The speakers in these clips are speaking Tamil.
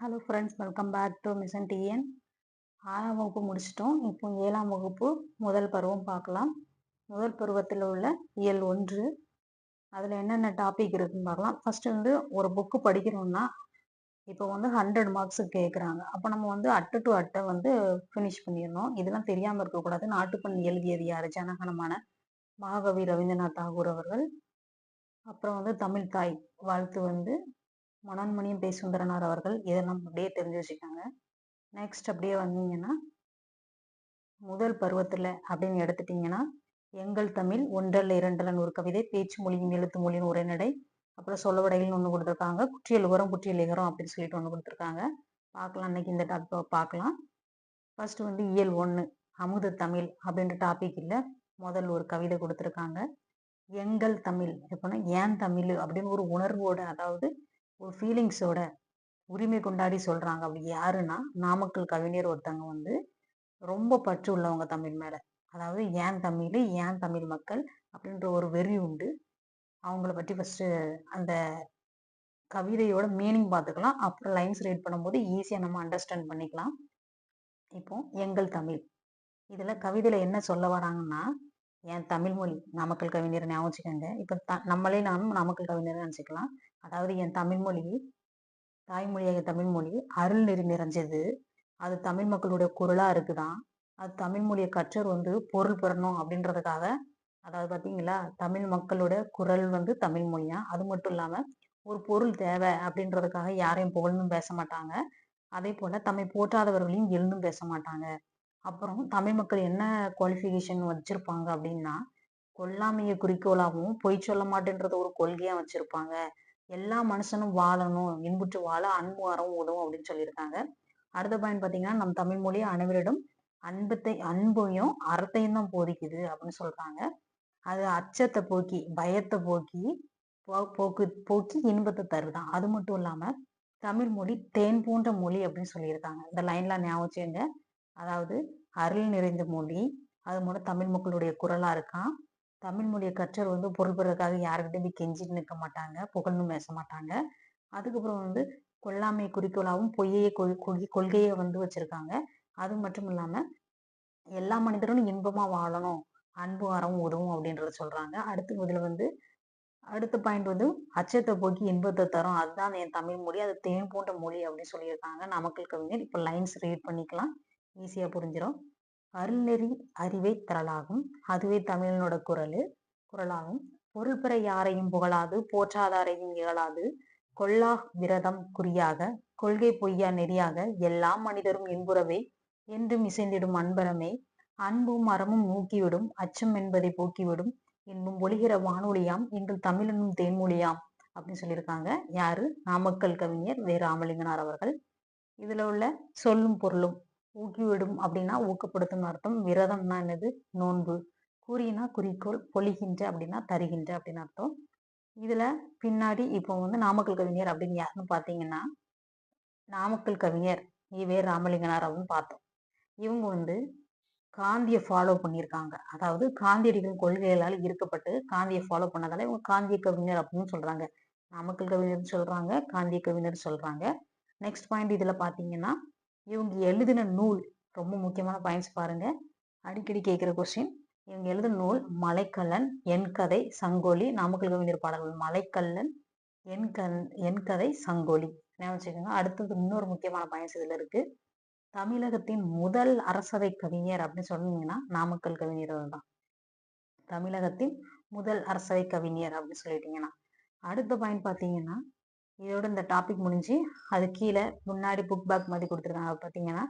Hello friends welcome back to mission TN ஆறாம் வகுப்பு முடிச்சிட்டோம். இப்போ ஏழாம் வகுப்பு முதல் பருவம் பார்க்கலாம். முதல் பருவத்தில் உள்ள இயல் ஒன்று. அதில் என்னென்ன டாபிக் இருக்குதுன்னு பார்க்கலாம். ஃபஸ்ட்டு வந்து ஒரு புக்கு படிக்கிறோம்னா இப்போ வந்து ஹண்ட்ரட் மார்க்ஸுக்கு கேட்குறாங்க அப்போ நம்ம வந்து அட்டை டு அட்டை வந்து ஃபினிஷ் பண்ணிடணும். இதெல்லாம் தெரியாமல் இருக்கக்கூடாது. நாட்டுப்பண் எழுதியது யார்? ஜனகனமான மகாகவி ரவீந்திரநாத் தாகூர் அவர்கள். அப்புறம் வந்து தமிழ் தாய் வாழ்த்து வந்து மனோன்மணியம் பே. சுந்தரனார் அவர்கள் இதெல்லாம் அப்படியே தெரிஞ்சு வச்சுக்காங்க. நெக்ஸ்ட் அப்படியே வந்தீங்கன்னா முதல் பருவத்தில் அப்படின்னு எடுத்துட்டீங்கன்னா எங்கள் தமிழ் ஒன்றல்ல இரண்டலன் ஒரு கவிதை பேச்சு மொழியின் எழுத்து மொழியின் உரைநடை அப்புறம் சொல்லவடைகள்னு ஒன்று கொடுத்துருக்காங்க குற்றியல் உரம் குற்றியல் இகரம் அப்படின்னு சொல்லிட்டு ஒன்று கொடுத்துருக்காங்க. பார்க்கலாம் இன்னைக்கு இந்த டாபிக் பார்க்கலாம். ஃபர்ஸ்ட் வந்து இயல் ஒன்று அமுத தமிழ் அப்படின்ற டாபிக் இல்லை. முதல் ஒரு கவிதை கொடுத்துருக்காங்க. எங்கள் தமிழ் எப்போனா ஏன் தமிழ் அப்படின்னு ஒரு உணர்வோட அதாவது ஒரு ஃபீலிங்ஸோட உரிமை கொண்டாடி சொல்கிறாங்க அப்படி யாருன்னா நாமக்கல் கவிஞர் ஒருத்தவங்க வந்து ரொம்ப பற்று உள்ளவங்க தமிழ் மேலே. அதாவது ஏன் தமிழ்? ஏன் தமிழ் மக்கள்? அப்படின்ற ஒரு வெறி உண்டு. அவங்கள பற்றி ஃபஸ்ட்டு அந்த கவிதையோட மீனிங் பார்த்துக்கலாம். அப்புறம் லைன்ஸ் ரீட் பண்ணும்போது ஈஸியாக நம்ம அண்டர்ஸ்டாண்ட் பண்ணிக்கலாம். இப்போ எங்கள் தமிழ். இதில் கவிதையில் என்ன சொல்ல வராங்கன்னா என் தமிழ் மொழி? நாமக்கல் கவிஞர் ஞாபகம் வச்சுக்கோங்க. இப்போ த நம்மளே நானும் நாமக்கல் கவிஞர் நினச்சிக்கலாம். அதாவது என் தமிழ்மொழி தாய்மொழியாக தமிழ்மொழி அருள் நெறி நிறைஞ்சது. அது தமிழ் மக்களுடைய குரலாக இருக்குதான். அது தமிழ் மொழியை கற்றர் வந்து பொருள் பெறணும் அப்படின்றதுக்காக அதாவது பார்த்தீங்களா தமிழ் மக்களோட குரல் வந்து தமிழ் மொழியா? அது மட்டும் இல்லாமல் ஒரு பொருள் தேவை அப்படின்றதுக்காக யாரையும் புகழ்ந்தும் பேச மாட்டாங்க. அதே போல் தம்மை போற்றாதவர்களையும் எழுந்தும் பேச மாட்டாங்க. அப்புறம் தமிழ் மக்கள் என்ன குவாலிஃபிகேஷன் வச்சுருப்பாங்க அப்படின்னா கொல்லாமையை குறிக்கோளாகவும் பொய் சொல்ல மாட்டேன்றத ஒரு கொள்கையாக வச்சுருப்பாங்க. எல்லா மனுஷனும் வாழணும் இன்புற்று வாழ அன்பு அறம் உதவும் அப்படின்னு சொல்லியிருக்காங்க. அடுத்த பாயிண்ட் பார்த்தீங்கன்னா நம் தமிழ் மொழி அனைவரிடம் அன்பத்தை அன்பையும் அறத்தையும் தான் போதிக்குது அப்படின்னு சொல்றாங்க. அது அச்சத்தை போக்கி பயத்தை போக்கி போ- போக்கு போக்கி இன்பத்தை தருதான் அது மட்டும் இல்லாம தமிழ் மொழி தேன் போன்ற மொழி அப்படின்னு சொல்லியிருக்காங்க. இந்த லைன்லாம் ஞாபகம் செய்யுங்க அதாவது அருள் நிறைந்த மொழி அது மூலம் தமிழ் மக்களுடைய குரலா இருக்கான். தமிழ் மொழியை வந்து பொருள் பெறதுக்காக யாருக்கிட்டையும் போய் கெஞ்சிட்டு நிற்க மாட்டாங்க புகழ்ந்தும் பேச மாட்டாங்க. அதுக்கப்புறம் வந்து கொல்லாமை குறிக்கோளாகவும் பொய்யை கொள்- கொள்கையை வந்து வச்சிருக்காங்க. அது மட்டும் இல்லாமல் எல்லா மனிதரும் இன்பமாக வாழணும் அன்பு அறம் உதவும் அப்படின்றத சொல்கிறாங்க அடுத்து இதுல வந்து அடுத்த பாயிண்ட் வந்து அச்சத்தை போக்கி இன்பத்தை தரும். அதுதான் என் தமிழ் மொழி அது தேன் போன்ற மொழி அப்படின்னு சொல்லியிருக்காங்க. நமக்கு கவிஞர் இப்போ லைன்ஸ் ரீட் பண்ணிக்கலாம். ஈஸியாக புரிஞ்சிடும் அருள்நெறி அறிவை திரளாகும். அதுவே தமிழனோட குரல். குரலாகும். பொருள் பெற யாரையும் புகழாது. போற்றாதாரையும் இகழாது. கொல்லா விரதம் குறியாக கொள்கை பொய்யா நெறியாக எல்லா மனிதரும் இன்புறவே என்றும் இசைந்திடும் அன்பரமே அன்பும் அறமும் நூக்கிவிடும் அச்சம் என்பதை போக்கிவிடும் இன்பும் ஒளிகிற வானொலியாம் இன்று தமிழனும் தேன்மொழியாம் அப்படின்னு சொல்லியிருக்காங்க. யாரு? நாமக்கல் கவிஞர் வே ராமலிங்கனார் அவர்கள். இதுல உள்ள சொல்லும் பொருளும் ஊக்கிவிடும் அப்படின்னா ஊக்கப்படுத்தும் அர்த்தம். விரதம்னா என்னது? நோன்பு. கூறினா குறிக்கோள் பொழிகின்ற அப்படின்னா தருகின்ற அப்படின்னு அர்த்தம். இதுல பின்னாடி இப்போ வந்து நாமக்கல் கவிஞர் அப்படின்னு யாருன்னு பார்த்தீங்கன்னா நாமக்கல் கவிஞர் ஈவே ராமலிங்கனார் அப்படின்னு பார்த்தோம். இவங்க வந்து காந்தியை ஃபாலோ பண்ணியிருக்காங்க. அதாவது காந்தியடிகளின் கொள்கைகளால் ஈர்க்கப்பட்டு காந்தியை ஃபாலோ பண்ணதால இவங்க காந்திய கவிஞர் அப்படின்னு சொல்றாங்க. நாமக்கல் கவிஞர் சொல்றாங்க காந்திய கவிஞர் சொல்றாங்க. நெக்ஸ்ட் பாயிண்ட் இதுல பாத்தீங்கன்னா இவங்க எழுதின நூல் ரொம்ப முக்கியமான பாயிண்ட்ஸ் பாருங்க. அடிக்கடி கேட்குற கொஸ்டின் இவங்க எழுதின நூல் மலைக்கல்லன் என் கதை சங்கோலி நாமக்கல் கவிஞர் பாடல்கள். மலைக்கல்லன் என் கல் என் கதை சங்கோலி. ஞாபகம் வச்சுக்கோங்க. அடுத்தது இன்னொரு முக்கியமான பாயிண்ட்ஸ் இதில் இருக்கு. தமிழகத்தின் முதல் அரசவை கவிஞர் அப்படின்னு சொன்னீங்கன்னா நாமக்கல் கவிஞர் தான். தமிழகத்தின் முதல் அரசவை கவிஞர் அப்படின்னு சொல்லிட்டீங்கன்னா. அடுத்த பாயிண்ட் பார்த்தீங்கன்னா இதோட இந்த டாபிக் முடிஞ்சு அது கீழே முன்னாடி புக் பேக் மாதிரி கொடுத்துருக்காங்க பார்த்தீங்கன்னா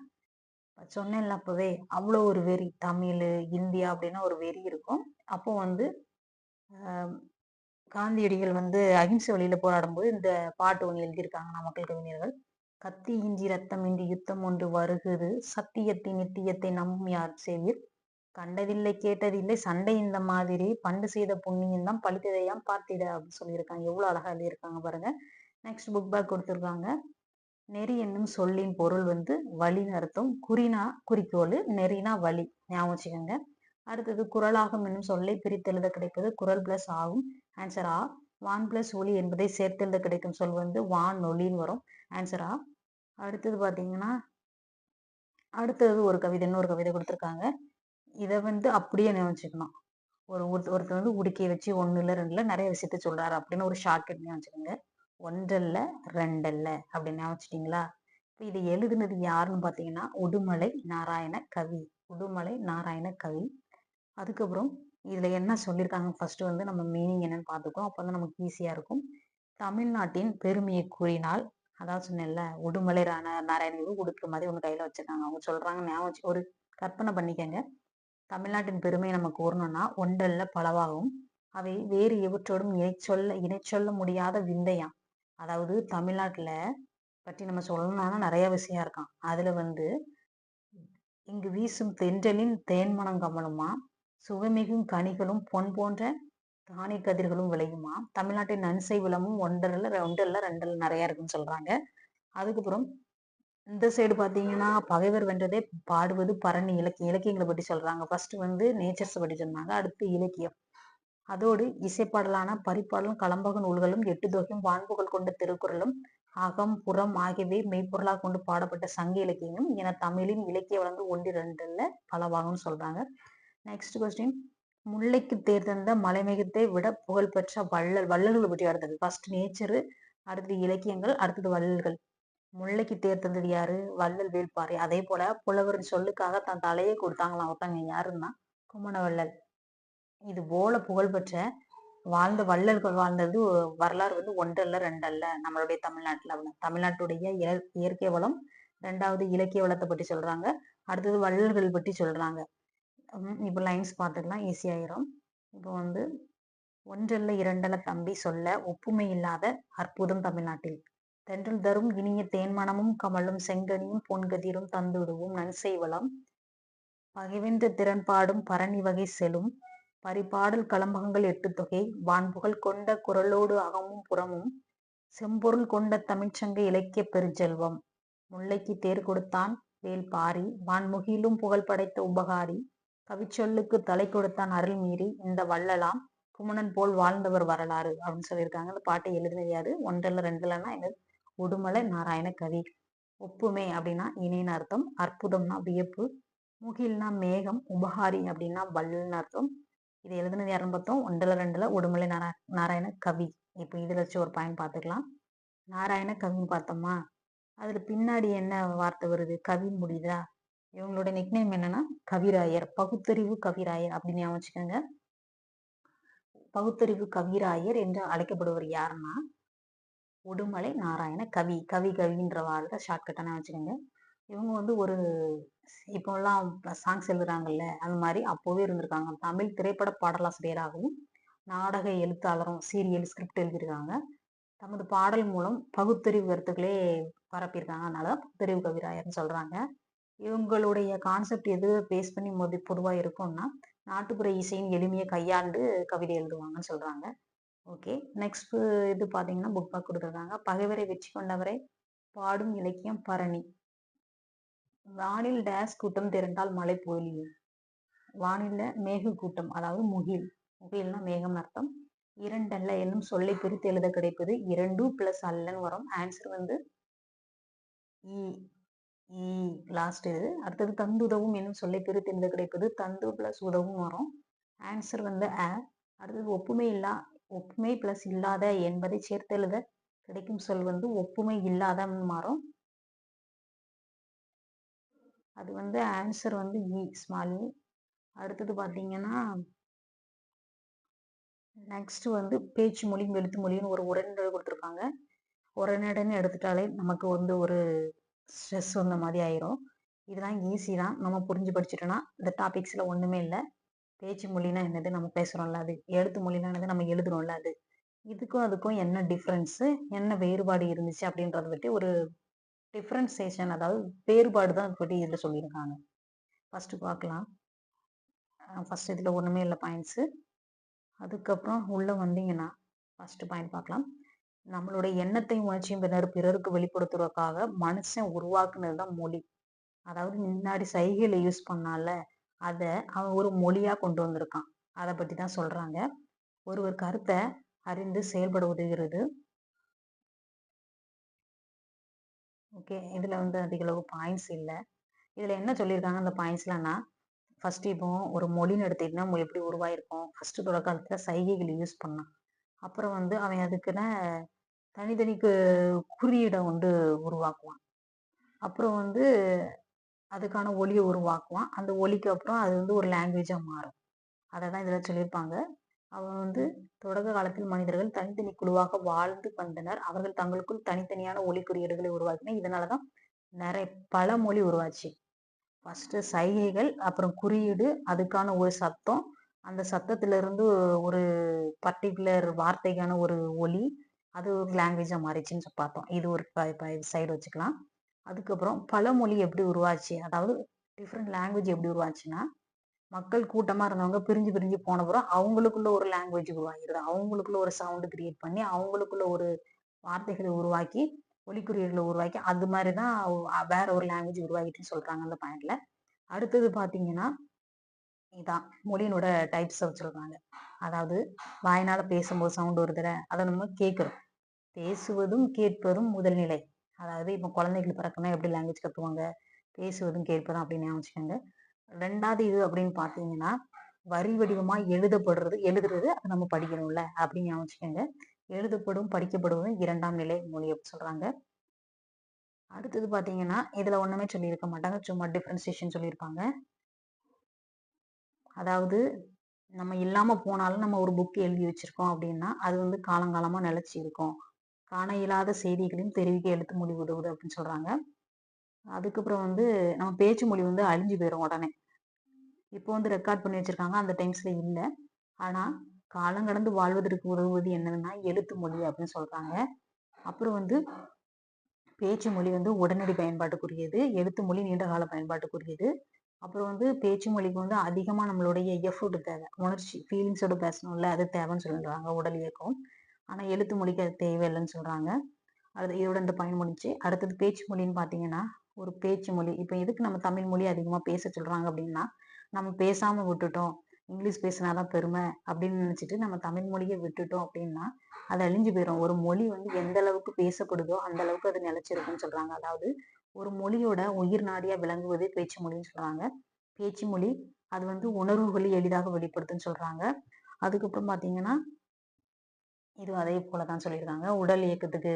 சொன்னேன்ல அப்போவே அவ்வளோ ஒரு வெறி தமிழ் இந்தியா அப்படின்னா ஒரு வெறி இருக்கும். அப்போ வந்து காந்தியடிகள் வந்து அகிம்சை வழியில் போராடும்போது இந்த பாட்டு ஒன்று எழுதியிருக்காங்க நாமக்கல் கவிஞர்கள். கத்தி இன்றி ரத்தம் இன்றி யுத்தம் ஒன்று வருகுது சத்தியத்தின் நித்தியத்தை நம்பும் யார் செய்வீர் கண்டதில்லை கேட்டதில்லை சண்டை இந்த மாதிரி பண்டு செய்த புண்ணியம் தான் பழித்ததையாம் பார்த்திட அப்படின்னு சொல்லியிருக்காங்க. எவ்வளோ அழகாக எழுதியிருக்காங்க பாருங்க. நெக்ஸ்ட் புக் பேக் கொடுத்துருக்காங்க. நெறி என்னும் சொல்லின் பொருள் வந்து வழின்னு அர்த்தம் குறினா குறிக்கோள் நெறினா வழி. ஞாபகம் வச்சுக்கோங்க. அடுத்தது குரலாகும் என்னும் சொல்லை பிரித்தெழுத கிடைப்பது குரல் பிளஸ் ஆகும். ஆன்சர் ஆ வான் பிளஸ் ஒளி என்பதை சேர்த்தெழுத கிடைக்கும் சொல் வந்து வான் ஒளின்னு வரும். ஆன்சர் ஆ அடுத்தது பார்த்தீங்கன்னா அடுத்தது ஒரு கவிதை இன்னொரு கவிதை கொடுத்துருக்காங்க. இதை வந்து அப்படியே நினைச்சுக்கணும் ஒரு ஒருத்தர் வந்து உடுக்கியை வச்சு ஒன்று இல்லை ரெண்டுல நிறைய விஷயத்த சொல்றாரு அப்படின்னு ஒரு ஷார்ட்கட் நினைச்சுக்கோங்க ஒன்றல்ல ரெண்டல்ல அப்படின்னு நினைச்சிட்டிங்களா இப்போ இது எழுதுனது யாருன்னு பார்த்தீங்கன்னா உடுமலை நாராயண கவி. உடுமலை நாராயண கவி. அதுக்கப்புறம் இதில் என்ன சொல்லியிருக்காங்க? ஃபர்ஸ்ட் வந்து நம்ம மீனிங் என்னன்னு பார்த்துக்கோம் அப்போ வந்து நமக்கு ஈஸியாக இருக்கும். தமிழ்நாட்டின் பெருமையை கூறினால் அதான் சொன்னேன்ல உடுமலை நாராயண உடுக்கிற மாதிரி ஒன்று கையில் வச்சிருக்காங்க. அவங்க சொல்கிறாங்க ஞாபகம் ஒரு கற்பனை பண்ணிக்கங்க. தமிழ்நாட்டின் பெருமையை நம்ம கூறணும்னா ஒன்றல்ல பலவாகும். அவை வேறு எவற்றோடும் இணை சொல்ல இணை சொல்ல முடியாத விந்தையாம். அதாவது தமிழ்நாட்டில் பற்றி நம்ம சொல்லணும்னா நிறைய விஷயம் இருக்கான் அதில் வந்து இங்கு வீசும் தென்றலின் தேன்மணம் கமலுமா சுகமிகும் கனிகளும் பொன் போன்ற தானி கதிர்களும் விளையுமா? தமிழ்நாட்டின் நன்சை விளமும் ஒன்றரில் ஒன்றரில் ரெண்டில் நிறைய இருக்குன்னு சொல்றாங்க. அதுக்கப்புறம் இந்த சைடு பார்த்தீங்கன்னா பகைவர் வென்றதே பாடுவது பரணி இலக்கிய இலக்கியங்களை பற்றி சொல்றாங்க. ஃபர்ஸ்ட் வந்து நேச்சர்ஸை பற்றி சொன்னாங்க. அடுத்து இலக்கியம். அதோடு இசைப்பாடலான பரிப்பாடலும் கலம்பக நூல்களும் எட்டு தொகையும் வான்புகள் கொண்ட திருக்குறளும் அகம் புறம் ஆகியவை மெய்ப்பொருளாக கொண்டு பாடப்பட்ட சங்க இலக்கியங்களும் என தமிழின் இலக்கிய வளர்ந்து ஒன்று ரெண்டுல பலவாகும்னு சொல்றாங்க. நெக்ஸ்ட் கொஸ்டின் முல்லைக்கு தேர்ந்தெடுத்த மலைமிகத்தை விட புகழ்பெற்ற வள்ளல் வள்ளல்களை பற்றி அடுத்தது ஃபர்ஸ்ட் நேச்சரு அடுத்தது இலக்கியங்கள் அடுத்தது வள்ளல்கள். முல்லைக்கு தேர் தந்தது யாரு? வள்ளல் வேள்பாரி அதே போல புலவரின் சொல்லுக்காக தன் தலையை கொடுத்தாங்களாம். ஒருத்தங்க யாருன்னா? குமணவள்ளல். இது போல புகழ்பெற்ற வாழ்ந்த வள்ளல்கள் வாழ்ந்தது வரலாறு வந்து ஒன்றல்ல ரெண்டல்ல நம்மளுடைய தமிழ்நாட்டில் தமிழ்நாட்டுடைய இயற்கை வளம் ரெண்டாவது இலக்கிய வளத்தை பற்றி சொல்றாங்க. அடுத்தது வள்ளல்கள் பற்றி சொல்றாங்க. இப்போ லைன்ஸ் பார்த்துக்கலாம். ஈஸியாயிரும் இப்போ வந்து ஒன்றல்ல இரண்டல்ல தம்பி சொல்ல ஒப்புமை இல்லாத அற்புதம் தமிழ்நாட்டில். தென்றல் தரும் இனிய தேன்மணமும் கமலும் செங்கனியும் பொன்கதிரும் தந்துடுவோம் நன்செய்வளம். பகைவென்ற திறன்பாடும் பரணி வகை செலும். பரிபாடல் களம்பகங்கள் எட்டு தொகை வான்புகழ் கொண்ட குரலோடு அகமும் புறமும் செம்பொருள் கொண்ட தமிழ்ச்சங்க இலக்கிய பெருஞ்செல்வம். முல்லைக்கு தேர் கொடுத்தான் வேல் பாரி வான்முகிலும் புகழ் படைத்த உபகாரி கவிச்சொல்லுக்கு தலை கொடுத்தான் அருள் மீறி இந்த வள்ளலாம் குமணன் போல் வாழ்ந்தவர் வரலாறு அப்படின்னு சொல்லியிருக்காங்க. அந்த பாட்டை எழுதினது யாரு? ஒன்றில் ரெண்டுலன்னா என்னது? உடுமலை நாராயண கவி. ஒப்புமை அப்படின்னா இணைன்னு அர்த்தம். அற்புதம்னா வியப்பு. முகில்னா மேகம் உபகாரி அப்படின்னா வல்லுன்னு அர்த்தம். இது எழுதுனது யாருன்னு பார்த்தோம் ஒன்றில் ரெண்டில் உடுமலை நாரா நாராயண கவி. இப்போ இதில் வச்சு ஒரு பாயிண்ட் பார்த்துக்கலாம். நாராயண கவின்னு பார்த்தோமா? அதில் பின்னாடி என்ன வார்த்தை வருது? கவி முடியுதா இவங்களோட நிக்னேம் என்னன்னா கவிராயர். பகுத்தறிவு கவிராயர் அப்படின்னு வச்சுக்கோங்க. பகுத்தறிவு கவிராயர் என்று அழைக்கப்படுவர் யாருன்னா? உடுமலை நாராயண கவி. கவி கவின்ற வார்த்தை ஷார்ட்கட்டான வச்சுக்கோங்க. இவங்க வந்து ஒரு இப்போல்லாம் சாங்ஸ் எழுதுறாங்கல்ல அந்த மாதிரி அப்போவே இருந்திருக்காங்க. தமிழ் திரைப்பட பாடலாசிரியராகவும் நாடக எழுத்தாளரும் சீரியல் ஸ்கிரிப்ட் எழுதியிருக்காங்க. தமது பாடல் மூலம் பகுத்தறிவு கருத்துக்களே பரப்பியிருக்காங்க. அதனால பகுத்தறிவு கவிராயர்னு சொல்கிறாங்க இவங்களுடைய கான்செப்ட் எது பேஸ் பண்ணி பொதுவாக இருக்கும்னா நாட்டுப்புற இசையின் எளிமையை கையாண்டு கவிதை எழுதுவாங்கன்னு சொல்கிறாங்க ஓகே நெக்ஸ்ட் இது பார்த்தீங்கன்னா புக் பேக் கொடுத்துருக்காங்க. பகைவரை வெற்றி கொண்டவரை பாடும் இலக்கியம் பரணி. வானில் டேஸ் கூட்டம் திரண்டால் மழை பொழியும். வானில மேக கூட்டம் அதாவது முகில். முகில்னா மேகம் அர்த்தம். இரண்டல்ல என்னும் சொல்லை பிரித்து எழுத கிடைப்பது இரண்டு பிளஸ் அல்லன்னு வரும். ஆன்சர் வந்து இ இ லாஸ்ட் இது. அடுத்தது தந்து உதவும் என்னும் சொல்லை பிரித்து எழுத கிடைப்பது தந்து பிளஸ் உதவும் வரும். ஆன்சர் வந்து அ. அடுத்தது ஒப்புமை இல்லா ஒப்புமை பிளஸ் இல்லாத என்பதை சேர்த்து எழுத கிடைக்கும் சொல் வந்து ஒப்புமை இல்லாதன்னு மாறும். அது வந்து ஆன்சர் வந்து இ ஸ்மால் இ அடுத்தது பார்த்தீங்கன்னா நெக்ஸ்ட் வந்து பேச்சு மொழியும் எழுத்து மொழின்னு ஒரு உரைநடை கொடுத்துருக்காங்க. உரைநடைன்னு எடுத்துட்டாலே நமக்கு வந்து ஒரு ஸ்ட்ரெஸ் வந்த மாதிரி ஆயிரும். இதெல்லாம் ஈஸி தான். நம்ம புரிஞ்சு படிச்சிட்டோன்னா இந்த டாபிக்ஸில் ஒன்றுமே இல்லை. பேச்சு மொழினா என்னது? நம்ம பேசுகிறோம்ல அது. எழுத்து மொழினா என்னது? நம்ம எழுதுறோம்ல அது. இதுக்கும் அதுக்கும் என்ன டிஃப்ரென்ஸு என்ன வேறுபாடு இருந்துச்சு? அப்படின்றத பற்றி ஒரு டிஃப்ரென்சேஷன் அதாவது வேறுபாடு தான் பற்றி இதில் சொல்லியிருக்காங்க. ஃபஸ்ட்டு பார்க்கலாம். ஃபஸ்ட் இதில் ஒன்றுமே இல்லை பாயிண்ட்ஸு அதுக்கப்புறம் உள்ளே வந்தீங்கன்னா ஃபஸ்ட்டு பாயிண்ட் பார்க்கலாம். நம்மளுடைய எண்ணத்தையும் உணர்ச்சியும் பின்னர் பிறருக்கு வெளிப்படுத்துறதுக்காக மனுஷன் உருவாக்குனது தான் மொழி. அதாவது முன்னாடி சைகையில் யூஸ் பண்ணால அதை அவன் ஒரு மொழியாக கொண்டு வந்திருக்கான். அதை பற்றி தான் சொல்கிறாங்க ஒருவர் கருத்தை அறிந்து செயல்பட உதவுகிறது ஓகே இதில் வந்து அதிகளவு பாயிண்ட்ஸ் இல்லை. இதில் என்ன சொல்லியிருக்காங்க அந்த பாயிண்ட்ஸ்லாம்னா ஃபஸ்ட்டு இப்போ ஒரு மொழின்னு எடுத்துக்கிட்டா நம்ம எப்படி உருவாயிருக்கும்? ஃபஸ்ட்டு தொடக்காலத்தில் சைகைகள் யூஸ் பண்ணான் அப்புறம் வந்து அவன் அதுக்குன்னு தனித்தனி குறியீடை வந்து உருவாக்குவான். அப்புறம் வந்து அதுக்கான ஒலியை உருவாக்குவான். அந்த ஒலிக்கு அப்புறம் அது வந்து ஒரு லாங்குவேஜாக மாறும். அதை தான் இதில் சொல்லியிருப்பாங்க. அவன் வந்து தொடக்க காலத்தில் மனிதர்கள் தனித்தனி குழுவாக வாழ்ந்து வந்தனர். அவர்கள் தங்களுக்குள் தனித்தனியான ஒலி குறியீடுகளை உருவாக்கினர் இதனால தான் நிறைய பல மொழி உருவாச்சு. ஃபஸ்ட்டு சைகைகள் அப்புறம் குறியீடு அதுக்கான ஒரு சத்தம் அந்த சத்தத்திலிருந்து ஒரு பர்டிகுலர் வார்த்தைக்கான ஒரு ஒலி அது ஒரு லாங்குவேஜாக மாறிச்சுன்னு பார்த்தோம். இது ஒரு சைடு வச்சுக்கலாம். அதுக்கப்புறம் பல மொழி எப்படி உருவாச்சு அதாவது டிஃப்ரெண்ட் லாங்குவேஜ் எப்படி உருவாச்சுன்னா மக்கள் கூட்டமாக இருந்தவங்க பிரிஞ்சு பிரிஞ்சு போன பிறகு அவங்களுக்குள்ள ஒரு லாங்குவேஜ் உருவாகிடுது. அவங்களுக்குள்ள ஒரு சவுண்டு கிரியேட் பண்ணி அவங்களுக்குள்ள ஒரு வார்த்தைகளை உருவாக்கி ஒலிக்குறியீடுகளை உருவாக்கி அது மாதிரி தான் வேற ஒரு லாங்குவேஜ் உருவாகிட்டுன்னு சொல்றாங்க அந்த பாயிண்ட்ல அடுத்தது பார்த்தீங்கன்னா இதான் மொழியினோட டைப்ஸை வச்சுருக்காங்க அதாவது வாயினால் பேசும்போது சவுண்ட் வருதுல அதை நம்ம கேட்குறோம். பேசுவதும் கேட்பதும் முதல் நிலை. அதாவது இப்போ குழந்தைகள் பிறக்கணும் எப்படி லாங்குவேஜ் கற்றுவாங்க பேசுவதும் கேட்பதும் அப்படின்னு வச்சுக்கோங்க ரெண்டாவது இது அப்படின்னு பார்த்தீங்கன்னா வரி வடிவமாக எழுதப்படுறது எழுதுறது அது நம்ம படிக்கணும்ல அப்படின்னு ஞாபகம் எழுதப்படும் படிக்கப்படுவதும் இரண்டாம் நிலை மொழி அப்படின்னு சொல்றாங்க. அடுத்தது பார்த்தீங்கன்னா இதில் ஒன்றுமே சொல்லியிருக்க மாட்டாங்க. சும்மா டிஃப்ரென்சியேஷன் சொல்லியிருப்பாங்க. அதாவது நம்ம இல்லாமல் போனாலும் நம்ம ஒரு புக் எழுதி வச்சிருக்கோம் அப்படின்னா அது வந்து காலங்காலமாக நிலச்சி இருக்கும். காண இயலாத செய்திகளையும் தெரிவிக்க எழுத்து மொழி உதவுது அப்படின்னு சொல்கிறாங்க அதுக்கப்புறம் வந்து நம்ம பேச்சு மொழி வந்து அழிஞ்சு போயிடும் உடனே. இப்போ வந்து ரெக்கார்ட் பண்ணி வச்சிருக்காங்க அந்த டைம்ஸ்ல இல்லை. ஆனால் காலங்கடந்து வாழ்வதற்கு உதவுவது என்னதுன்னா எழுத்து மொழி அப்படின்னு சொல்றாங்க. அப்புறம் வந்து பேச்சு மொழி வந்து உடனடி பயன்பாட்டுக்குரியது எழுத்து மொழி நீண்ட கால பயன்பாட்டுக்குரியது. அப்புறம் வந்து பேச்சு மொழிக்கு வந்து அதிகமாக நம்மளுடைய எஃபோர்ட் தேவை. உணர்ச்சி ஃபீலிங்ஸோட பேசணும்ல அது தேவைன்னு சொல்லிடுறாங்க உடல் இயக்கம். ஆனால் எழுத்து மொழிக்கு அது தேவையில்லைன்னு சொல்கிறாங்க அது இதோட இந்த பயன் முடிஞ்சு அடுத்தது பேச்சு மொழின்னு பார்த்தீங்கன்னா ஒரு பேச்சு மொழி. இப்போ எதுக்கு நம்ம தமிழ் மொழி அதிகமாக பேச சொல்கிறாங்க அப்படின்னா நம்ம பேசாமல் விட்டுட்டோம். இங்கிலீஷ் பேசினாதான் பெருமை அப்படின்னு நினச்சிட்டு நம்ம தமிழ் மொழியை விட்டுட்டோம் அப்படின்னா அது அழிஞ்சு போயிடும் ஒரு மொழி வந்து எந்த அளவுக்கு பேசப்படுதோ அந்த அளவுக்கு அது நிலைச்சிருக்குன்னு சொல்கிறாங்க அதாவது ஒரு மொழியோட உயிர் நாடியாக விளங்குவது பேச்சு மொழின்னு சொல்கிறாங்க பேச்சு மொழி அது வந்து உணர்வுகளை எளிதாக வெளிப்படுத்துன்னு சொல்கிறாங்க அதுக்கப்புறம் பார்த்தீங்கன்னா இது அதே போலதான் சொல்லியிருக்காங்க. உடல் இயக்கத்துக்கு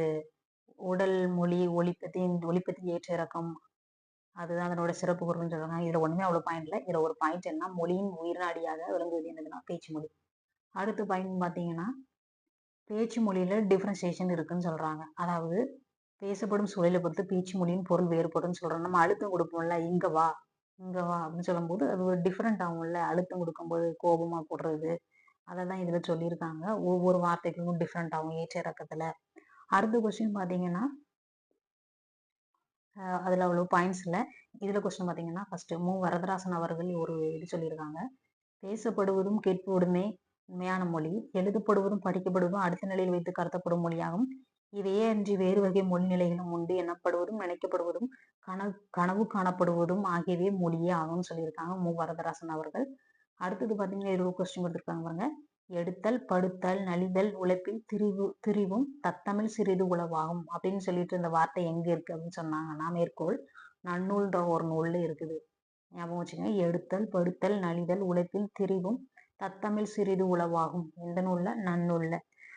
உடல் மொழி ஒளிப்பத்தி ஒளிப்பத்தி ஏற்ற இறக்கம். அதுதான் அதனோட சிறப்பு குரல்னு சொல்றாங்க இதுல ஒண்ணுமே அவ்வளவு பாயிண்ட் இல்லை. இதுல ஒரு பாயிண்ட் என்ன மொழியின் உயிர்நாடியாக விளங்குவது என்னதுன்னா பேச்சு மொழி அடுத்த பாயிண்ட் பாத்தீங்கன்னா பேச்சு மொழியில டிஃப்ரென்சியேஷன் இருக்குன்னு சொல்றாங்க. அதாவது பேசப்படும் சூழலை பொறுத்து பேச்சு மொழியின் பொருள் வேறுபடும் சொல்றோம். நம்ம அழுத்தம் கொடுப்போம்ல இங்க வா இங்க வா அப்படின்னு சொல்லும்போது அது ஒரு டிஃப்ரெண்ட் ஆகும்ல. அழுத்தம் கொடுக்கும்போது கோபமா போடுறது அதை தான் இதுல சொல்லியிருக்காங்க. ஒவ்வொரு வார்த்தைக்கும் டிஃப்ரெண்ட் ஆகும். ஏற்ற இறக்கத்துல. அடுத்த கொஸ்டின் பார்த்தீங்கன்னா அதில் அவ்வளோ பாயிண்ட்ஸ் இல்லை. இதில் கொஸ்டின் பார்த்தீங்கன்னா ஃபஸ்ட்டு மு வரதராசன் அவர்கள் ஒரு இது சொல்லியிருக்காங்க. பேசப்படுவதும் கேட்பதுமே உண்மையான மொழி எழுதப்படுவதும் படிக்கப்படுவதும் அடுத்த நிலையில் வைத்து கருத்தப்படும் மொழியாகும். இதையே அன்றி வேறு வகை மொழி நிலைகளும் உண்டு எனப்படுவதும் நினைக்கப்படுவதும் கனவு கனவு காணப்படுவதும் ஆகியவே மொழியே ஆகும்னு சொல்லியிருக்காங்க மு. வரதராசன் அவர்கள். அடுத்தது பார்த்தீங்கன்னா இருபது கொஸ்டின் கொடுத்துருக்காங்க பாருங்க. எடுத்தல் படுத்தல் நலிதல் உழைப்பில் திரிவு திரிவும் தத்தமிழ் சிறிது உளவாகும் அப்படின்னு சொல்லிட்டு இந்த வார்த்தை எங்க இருக்கு அப்படின்னு சொன்னாங்கன்னா மேற்கோள் நன்னூல்ன்ற ஒரு நூல்ல இருக்குது. ஞாபகம் வச்சுங்க எடுத்தல் படுத்தல் நலிதல் உழைப்பில் திரிவும் தத்தமிழ் சிறிது உளவாகும். எந்த நூல்ல? நன்னூல்ல.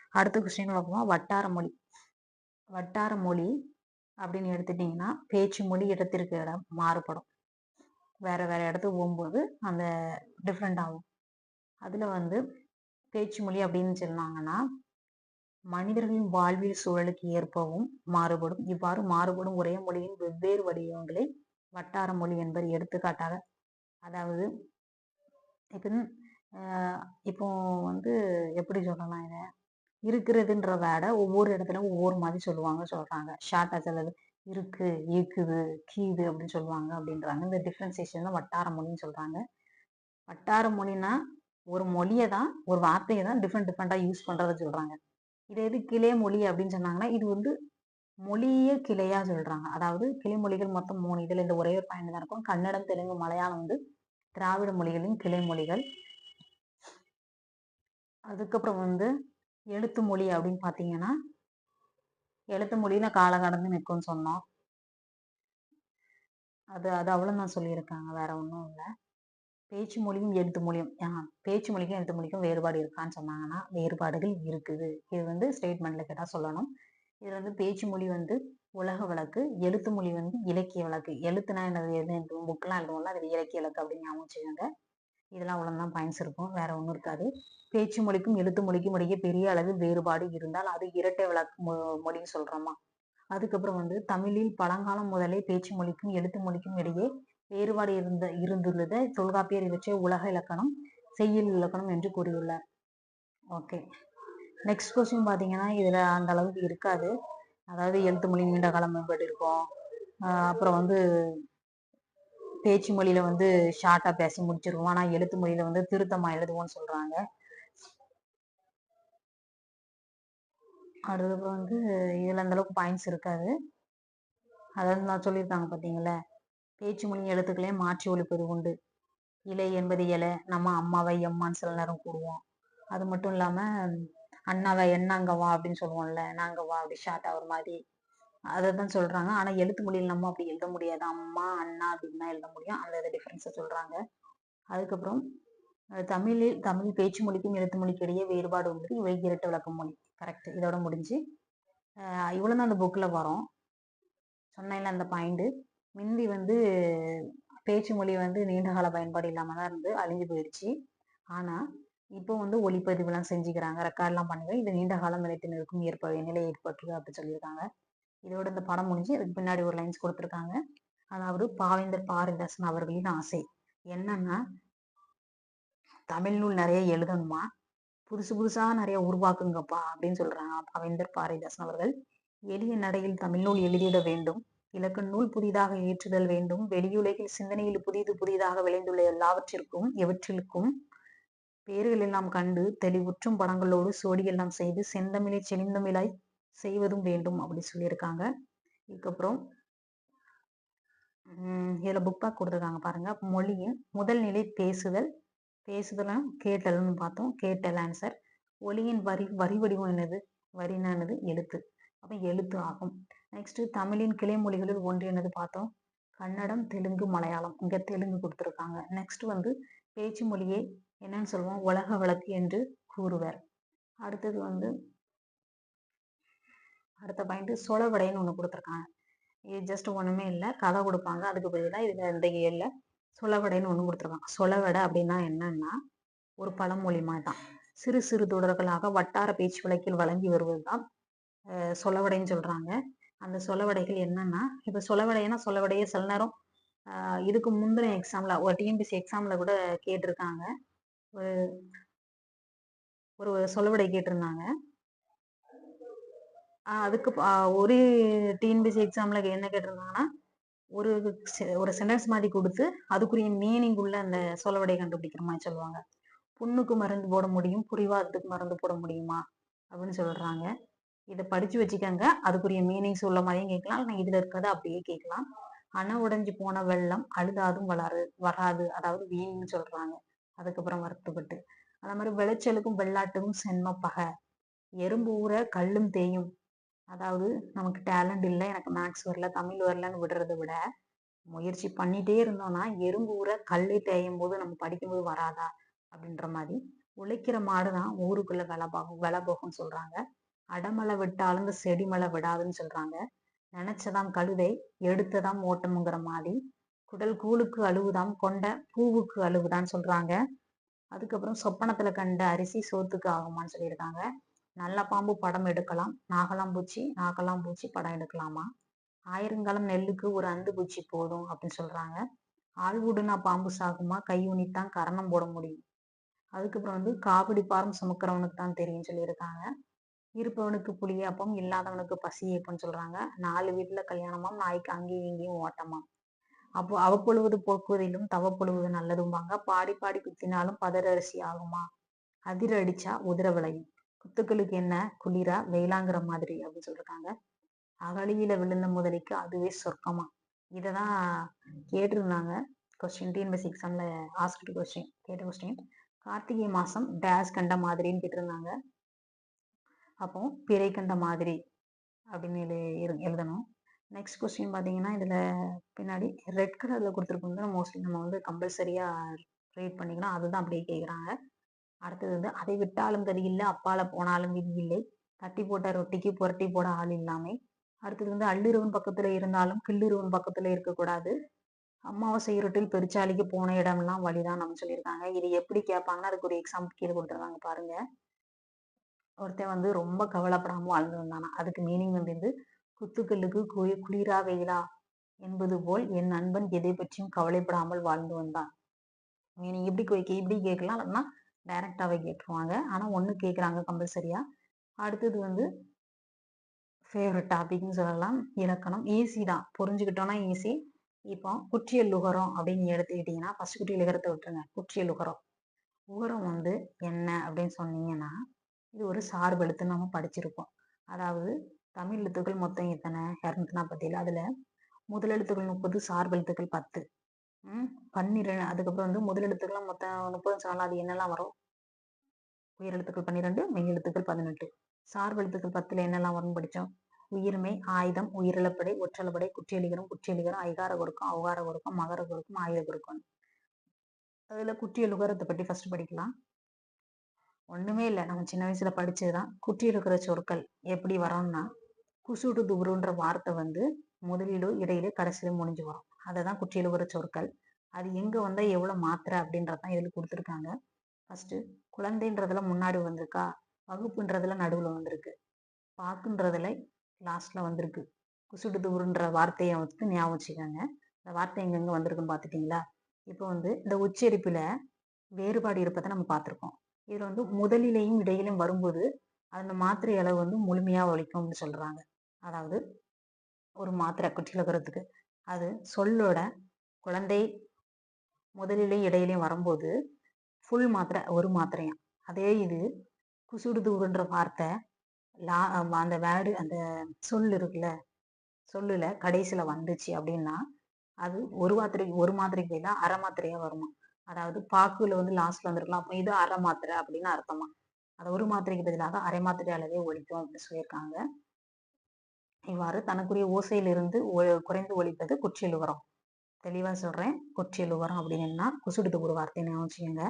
அடுத்த கொஸ்டின் பார்ப்போமா? வட்டார மொழி. வட்டார மொழி அப்படின்னு எடுத்துட்டீங்கன்னா பேச்சு மொழி இடத்திற்கு இடம் மாறுபடும். வேற வேற இடத்துக்கு போகும்போது அந்த டிஃப்ரெண்ட் ஆகும். அதுல வந்து பேச்சு மொழி அப்படின்னு சொன்னாங்கன்னா மனிதர்களின் வாழ்வியல் சூழலுக்கு ஏற்பவும் மாறுபடும். இவ்வாறு மாறுபடும் ஒரே மொழியின் வெவ்வேறு வடிவங்களை வட்டார மொழி என்பது. எடுத்துக்காட்டாக அதாவது இப்போ இப்போ வந்து எப்படி சொல்லலாம் இதை? இருக்கிறதுன்ற வேட ஒவ்வொரு இடத்துல ஒவ்வொரு மாதிரி சொல்லுவாங்க சொல்றாங்க. ஷார்ட்டா சொல்லுது இருக்கு இருக்குது கீது அப்படின்னு சொல்லுவாங்க அப்படின்றாங்க. இந்த டிஃப்ரென்சியேஷன் தான் வட்டார மொழின்னு சொல்றாங்க. வட்டார மொழினா ஒரு மொழியை தான் ஒரு வார்த்தையை தான் டிஃப்ரெண்ட் டிஃப்ரெண்ட்டாக யூஸ் பண்ணுறத சொல்கிறாங்க இது எது கிளை மொழி அப்படின்னு சொன்னாங்கன்னா இது வந்து மொழியே கிளையா சொல்கிறாங்க அதாவது கிளை மொழிகள் மொத்தம் மூணு இதில் இந்த ஒரே ஒரு பயன் தான் இருக்கும். கன்னடம் தெலுங்கு மலையாளம் வந்து திராவிட மொழிகளின் கிளை மொழிகள். அதுக்கப்புறம் வந்து எழுத்து மொழி அப்படின்னு பார்த்தீங்கன்னா எழுத்து மொழியில காலகடந்து நிற்கும்னு சொன்னோம். அது அது அவ்வளோ நான் சொல்லியிருக்காங்க. வேற ஒன்றும் இல்லை. பேச்சு மொழியும் எழுத்து மொழியும். பேச்சு மொழிக்கும் எழுத்து மொழிக்கும் வேறுபாடு இருக்கான்னு சொன்னாங்கன்னா வேறுபாடுகள் இருக்குது. இது வந்து ஸ்டேட்மெண்ட்ல கேட்டால் சொல்லணும். இது வந்து பேச்சு மொழி வந்து உலக வழக்கு எழுத்து மொழி வந்து இலக்கிய வழக்கு. எழுத்துனா என்னது எது புக்கெலாம் எழுதுவோம்ல அது இலக்கிய வழக்கு அப்படின்னு ஞாபகம் வச்சுக்கோங்க. இதெல்லாம் அவ்வளோதான் பாயிண்ட்ஸ் இருக்கும். வேற ஒன்றும் இருக்காது. பேச்சு மொழிக்கும் எழுத்து மொழிக்கும் இடையே பெரிய அளவு வேறுபாடு இருந்தால் அது இரட்டை வழக்கு மொழின்னு சொல்கிறோமா அதுக்கப்புறம் வந்து தமிழில் பழங்காலம் முதலே பேச்சு மொழிக்கும் எழுத்து மொழிக்கும் இடையே வேறுபாடு இருந்த இருந்துள்ளது. தொல்காப்பியர் இவற்றை உலக இலக்கணம் செய்யுள் இலக்கணம் என்று கூறியுள்ளார். ஓகே நெக்ஸ்ட் கொஸ்டின் பார்த்தீங்கன்னா இதில் அந்த அளவுக்கு இருக்காது. அதாவது எழுத்து மொழி நீண்ட காலம் மேம்பட்டு இருக்கும் அப்புறம் வந்து பேச்சு மொழியில வந்து ஷார்ட்டாக பேசி முடிச்சிருவோம். ஆனால் எழுத்து மொழியில வந்து திருத்தமாக எழுதுவோம்னு சொல்கிறாங்க அதுக்கப்புறம் வந்து இதில் அந்தளவுக்கு பாயிண்ட்ஸ் இருக்காது. அதாவது நான் சொல்லியிருக்காங்க பார்த்தீங்களா பேச்சு மொழி எழுத்துக்களே மாற்றி ஒழிப்பது உண்டு. இலை என்பது இலை நம்ம அம்மாவை எம்மான்னு சில நேரம் கூடுவோம் அது மட்டும் இல்லாமல் அண்ணாவை என்னங்க வா அப்படின்னு சொல்லுவோம்ல நாங்க வா அப்படி ஷார்ட் ஒரு மாதிரி. அதை தான் சொல்கிறாங்க ஆனால் எழுத்து மொழியில் நம்ம அப்படி எழுத முடியாது. அம்மா அண்ணா அப்படின்னு தான் எழுத முடியும். அந்த இதை டிஃப்ரென்ஸை சொல்கிறாங்க அதுக்கப்புறம் தமிழில் தமிழ் பேச்சு மொழிக்கும் எழுத்து மொழிக்கு இடையே வேறுபாடு வந்து இவை இரட்டு விளக்கம் மொழி. கரெக்ட் இதோட முடிஞ்சு இவ்வளோ தான் அந்த புக்கில் வரும். சொன்னேன்ல அந்த பாயிண்ட்டு முந்தி வந்து பேச்சு மொழி வந்து நீண்ட கால பயன்பாடு இல்லாமல் தான் இருந்து அழிஞ்சு போயிடுச்சு. ஆனால் இப்போ வந்து ஒளிப்பதிவுலாம் செஞ்சுக்கிறாங்க ரெக்கார்ட்லாம் பண்ணுங்க. இது நீண்ட காலம் நிலைத்து நிற்கும் ஏற்ப நிலை ஏற்பட்டு அப்படின்னு சொல்லியிருக்காங்க. இதோட இந்த படம் முடிஞ்சு அதுக்கு பின்னாடி ஒரு லைன்ஸ் கொடுத்துருக்காங்க. அதாவது பாவேந்தர் பாரதிதாசன் அவர்களின் ஆசை. என்னன்னா தமிழ் நூல் நிறைய எழுதணுமா? புதுசு புதுசாக நிறைய உருவாக்குங்கப்பா அப்படின்னு சொல்றாங்க பாவேந்தர் பாரதிதாசன் அவர்கள். எளிய நடையில் தமிழ்நூல் எழுதிட வேண்டும். இலக்கு நூல் புதிதாக ஏற்றுதல் வேண்டும். வெளியுலகில் சிந்தனையில் புதிது புதிதாக விளைந்துள்ள எல்லாவற்றிற்கும் எவற்றிற்கும் பேர்கள் எல்லாம் கண்டு தெளிவுற்றும் படங்களோடு சோடியெல்லாம் செய்து செந்தமிழை செழிந்தமிழாய் செய்வதும் வேண்டும் அப்படி சொல்லியிருக்காங்க. இதுக்கப்புறம் இதுல புக் பேக் கொடுத்துருக்காங்க பாருங்க. மொழியின் முதல் நிலை பேசுதல் பேசுதலும் கேட்டல்னு பார்த்தோம். கேட்டல் ஆன்சர் ஒளியின் வரி வரி வடிவம் என்னது? வரினானது எழுத்து. அப்போ எழுத்து ஆகும். நெக்ஸ்ட்டு தமிழின் கிளை மொழிகளில் ஒன்று என்னது பார்த்தோம்? கன்னடம் தெலுங்கு மலையாளம். இங்கே தெலுங்கு கொடுத்துருக்காங்க. நெக்ஸ்ட் வந்து பேச்சு மொழியை என்னன்னு சொல்லுவோம்? உலக வழக்கு என்று கூறுவர். அடுத்தது வந்து அடுத்த பாயிண்ட் சொலவடைன்னு ஒன்று கொடுத்துருக்காங்க. இது ஜஸ்ட் ஒன்றுமே இல்லை. கதை கொடுப்பாங்க. அதுக்கு பதிலாக இதில் இந்த ஏழில் சொலவடைன்னு ஒன்று கொடுத்துருக்காங்க. சொலவடை அப்படின்னா என்னன்னா ஒரு பழமொழி மாதிரி தான். சிறு சிறு தொடர்களாக வட்டார பேச்சு வழக்கில் வழங்கி வருவது தான் சொலவடைன்னு சொல்கிறாங்க அந்த சொலவடைகள் என்னன்னா இப்போ சொலவடைன்னா சொலவடையே சில நேரம் இதுக்கு முந்தின எக்ஸாம்ல ஒரு டிஎன்பிசி எக்ஸாமில் கூட கேட்டிருக்காங்க. ஒரு ஒரு சொலவடை கேட்டிருந்தாங்க. அதுக்கு ஒரு டிஎன்பிசி எக்ஸாமில் என்ன கேட்டிருந்தாங்கன்னா ஒரு ஒரு சென்டென்ஸ் மாதிரி கொடுத்து அதுக்குரிய மீனிங் உள்ள அந்த சொலவடை கண்டுபிடிக்கிற மாதிரி சொல்லுவாங்க. புண்ணுக்கு மருந்து போட முடியும் புரிவாதத்துக்கு மருந்து போட முடியுமா? அப்படின்னு சொல்றாங்க. இதை படிச்சு வச்சுக்கோங்க. அதுக்குரிய மீனிங்ஸ் உள்ள மாதிரியும் கேட்கலாம். ஆனால் இதுல இருக்கிறத அப்படியே கேட்கலாம். அணை உடைஞ்சு போன வெள்ளம் அழுதாதும் வளரு வராது. அதாவது வீண்னு சொல்றாங்க. அதுக்கப்புறம் வருத்தப்பட்டு. அந்த மாதிரி விளைச்சலுக்கும் வெள்ளாட்டுக்கும் சென்ம பகை. எறும்பு ஊற கல்லும் தேயும். அதாவது நமக்கு டேலண்ட் இல்லை. எனக்கு மேக்ஸ் வரல தமிழ் வரலன்னு விடுறத விட முயற்சி பண்ணிட்டே இருந்தோம்னா எறும்பு ஊற கல் தேயும் போது நம்ம படிக்கும்போது வராதா அப்படின்ற மாதிரி உழைக்கிற மாடு தான் ஊருக்குள்ள வில போகும் விலை போகும்னு சொல்றாங்க. அடமலை விட்டாலும் இந்த செடி மலை விடாதுன்னு சொல்றாங்க. நினைச்சதாம் கழுதை எடுத்ததாம் ஓட்டமுங்கிற மாதிரி. குடல் கூழுக்கு அழுவுதாம் கொண்ட பூவுக்கு அழுவுதான்னு சொல்றாங்க. அதுக்கப்புறம் சொப்பனத்துல கண்ட அரிசி சோத்துக்கு ஆகுமான்னு சொல்லியிருக்காங்க. நல்ல பாம்பு படம் எடுக்கலாம். நாகலாம் பூச்சி நாகலாம் பூச்சி படம் எடுக்கலாமா? ஆயிரங்காலம் நெல்லுக்கு ஒரு அந்து பூச்சி போதும் அப்படின்னு சொல்றாங்க. ஆழ்வுடுனா பாம்பு சாகுமா? கை உனித்தான் கரணம் போட முடியும். அதுக்கப்புறம் வந்து காவடி பாரம் சுமக்கிறவனுக்கு தான் தெரியும் சொல்லியிருக்காங்க. இருப்பவனுக்கு புளியாப்பம் இல்லாதவனுக்கு பசி பசியப்பன்னு சொல்றாங்க. நாலு வீட்டுல கல்யாணமாம் நாய்க்கு அங்கேயும் இங்கேயும் ஓட்டமாம். அப்போ அவப்பொழுவது போக்குவதிலும் தவப்பொழுவது நல்லதும்பாங்க. பாடி பாடி குத்தினாலும் பதரரிசி அரிசி ஆகுமா? அதிர அடிச்சா உதிர விளையும். குத்துக்களுக்கு என்ன? குளிரா? வெயிலாங்கிற மாதிரி அப்படின்னு சொல்லிருக்காங்க. அகலியில விழுந்த முதலிக்கு அதுவே சொர்க்கமா? இததான் கேட்டிருந்தாங்க. கொஸ்டின் டிஎன்பிஎஸ்சி எக்ஸாம்ல ஆஸ்கிட்டு கொஸ்டின் கேட்ட கொஸ்டின் கார்த்திகை மாசம் டேஸ் கண்ட மாதிரின்னு கேட்டிருந்தாங்க. அப்போ பிறை கண்ட மாதிரி அப்படின்னு எழு எழுதணும். நெக்ஸ்ட் கொஸ்டின் பார்த்தீங்கன்னா இதில் பின்னாடி ரெட் கலரில் கொடுத்துருக்கோம் மோஸ்ட்லி நம்ம வந்து கம்பல்சரியாக ரீட் பண்ணிக்கலாம் அதுதான் அப்படியே கேட்குறாங்க அடுத்தது வந்து அதை விட்டாலும் கதி இல்லை அப்பால போனாலும் விதி இல்லை. தட்டி போட்ட ரொட்டிக்கு புரட்டி போட ஆள் இல்லாமை. அடுத்தது வந்து அள்ளிருவன் பக்கத்தில் இருந்தாலும் கிள்ளிருவன் பக்கத்தில் இருக்கக்கூடாது. அமாவாசை இருட்டில் பெருச்சாலிக்கு போன இடம்லாம் வழிதான் நம்ம சொல்லியிருக்காங்க. இது எப்படி கேட்பாங்கன்னா அதுக்கு ஒரு எக்ஸாம்பிள் கீழே கொடுத்துருக்காங்க பாருங்கள் ஒருத்தன் வந்து ரொம்ப கவலைப்படாமல் வாழ்ந்து வந்தானா அதுக்கு மீனிங் வந்து குத்துக்கல்லுக்கு குளி குளிரா வெயிலா என்பது போல் என் நண்பன் எதை பற்றியும் கவலைப்படாமல் வாழ்ந்து வந்தான் மீனிங் இப்படி இப்படி கேட்கலாம். இல்லைன்னா டைரக்டாகவே கேட்டுருவாங்க. ஆனால் ஒன்று கேட்குறாங்க கம்பல்சரியா அடுத்தது வந்து ஃபேவரட் டாபிக்னு சொல்லலாம். இலக்கணம். ஈஸி தான். புரிஞ்சுக்கிட்டோன்னா ஈஸி இப்போ குற்றியல் லுகரம் அப்படின்னு எடுத்துக்கிட்டிங்கன்னா ஃபர்ஸ்ட் குற்றியல் லுகரத்தை விட்டுருங்க. குற்றியல் லுகரம் உகரம் வந்து என்ன அப்படின்னு சொன்னீங்கன்னா இது ஒரு சார்பெழுத்து நம்ம படிச்சிருப்போம். அதாவது தமிழ் எழுத்துக்கள் மொத்தம் எத்தனை? இரநூத்தி நாற்பத்தி ஏழு அதில் முதல் எழுத்துக்கள் முப்பது சார்பெழுத்துக்கள் பத்து. பன்னிரெண்டு அதுக்கப்புறம் வந்து முதல் எழுத்துக்கள் மொத்தம் முப்பது சொன்னாலும் அது என்னெல்லாம் வரும்? உயிரெழுத்துக்கள் பன்னிரெண்டு மெய் எழுத்துக்கள் பதினெட்டு. சார்பெழுத்துக்கள் பத்தில் என்னெல்லாம் வரும்னு படித்தோம் உயிர்மை ஆயுதம் உயிரிழப்படை ஒற்றலப்படை குற்றியலிகரம் குற்றியலிகரம் ஐகார கொடுக்கும் அவகார கொடுக்கும் மகர கொடுக்கும் ஆயுத கொடுக்கும் அதில் குற்றியலுகரத்தை பற்றி ஃபர்ஸ்ட் படிக்கலாம். ஒண்ணுமே இல்லை. நம்ம சின்ன வயசுல படிச்சதுதான். குற்றியலுக்கிற சொற்கள் எப்படி வரோம்னா குசுடு துபுருன்ற வார்த்தை வந்து முதலிலோ இடையிலே கடைசியிலும் முடிஞ்சு வரும். அதை தான் குற்றியலுகிற சொற்கள். அது எங்க வந்தா எவ்வளவு மாத்திரை அப்படின்றதான் இதுல கொடுத்துருக்காங்க. ஃபர்ஸ்ட் குழந்தைன்றதுல முன்னாடி வந்திருக்கா? வகுப்புன்றதுல நடுவுல வந்திருக்கு. பாக்குன்றதுல லாஸ்ட்ல வந்திருக்கு. குசுடு துபுருன்ற வார்த்தையை வந்து ஞாபகம் வச்சுக்கோங்க. இந்த வார்த்தை எங்கெங்க வந்திருக்குன்னு பார்த்துட்டிங்களா? இப்போ வந்து இந்த உச்சரிப்புல வேறுபாடு இருப்பதை நம்ம பார்த்துருக்கோம். இதில் வந்து முதலிலையும் இடையிலையும் வரும்போது அந்த மாத்திரை அளவு வந்து முழுமையாக ஒழிக்கும்னு சொல்கிறாங்க அதாவது ஒரு மாத்திரை குற்றிலகிறதுக்கு அது சொல்லோட குழந்தை முதலிலையும் இடையிலையும் வரும்போது ஃபுல் மாத்திரை ஒரு மாத்திரையாம் அதே இது குசுடுதுன்ற வார்த்தை லா அந்த வேர்டு அந்த சொல் இருக்குல்ல சொல்லில் கடைசியில் வந்துச்சு அப்படின்னா அது ஒரு மாத்திரைக்கு ஒரு மாத்திரைக்கு பதிலா அரை மாத்திரையாக வருமா? அதாவது பாக்குல வந்து லாஸ்ட்ல வந்திருக்கலாம். அப்போ இது அரை மாத்திரை அப்படின்னு அர்த்தமா? அதை ஒரு மாத்திரைக்கு பதிலாக அரை மாத்திரை அளவே ஒழிக்கும் அப்படின்னு சொல்லியிருக்காங்க. இவ்வாறு தனக்குரிய ஓசையிலிருந்து குறைந்து ஒழிப்பது குற்றியலுகரம். தெளிவாக சொல்றேன். குற்றியலுகரம் அப்படின்னா குசுடுத்து ஒரு வார்த்தை ஞாபகம் வச்சுக்கோங்க.